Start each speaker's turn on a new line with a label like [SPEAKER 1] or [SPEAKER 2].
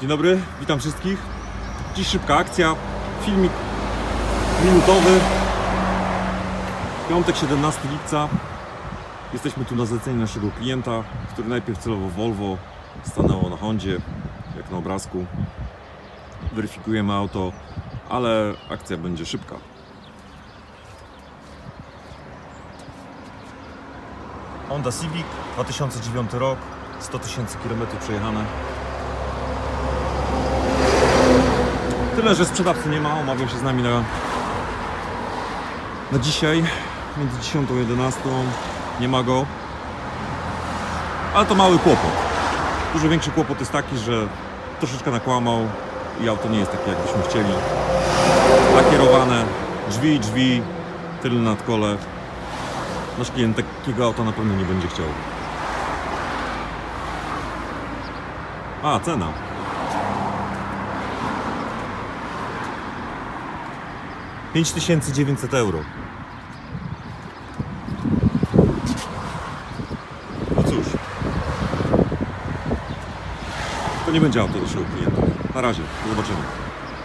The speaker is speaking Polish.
[SPEAKER 1] Dzień dobry, witam wszystkich. Dziś szybka akcja, filmik minutowy. Piątek 17 lipca. Jesteśmy tu na zlecenie naszego klienta, który najpierw celowo Volvo stanęło na Hondzie, jak na obrazku. Weryfikujemy auto, ale akcja będzie szybka. Honda Civic, 2009 rok, 100 tysięcy kilometrów przejechane. Tyle, że sprzedawcy nie ma, umawiał się z nami na, na dzisiaj, między 10 a 11. Nie ma go. Ale to mały kłopot. Dużo większy kłopot jest taki, że troszeczkę nakłamał i auto nie jest takie, jakbyśmy chcieli. Lakierowane, drzwi, drzwi, tylne nadkole. Nasz klient takiego auta na pewno nie będzie chciał. A, cena. Pięć tysięcy dziewięćset euro. No cóż. To nie będzie auto naszego klienta. Na razie, do zobaczenia.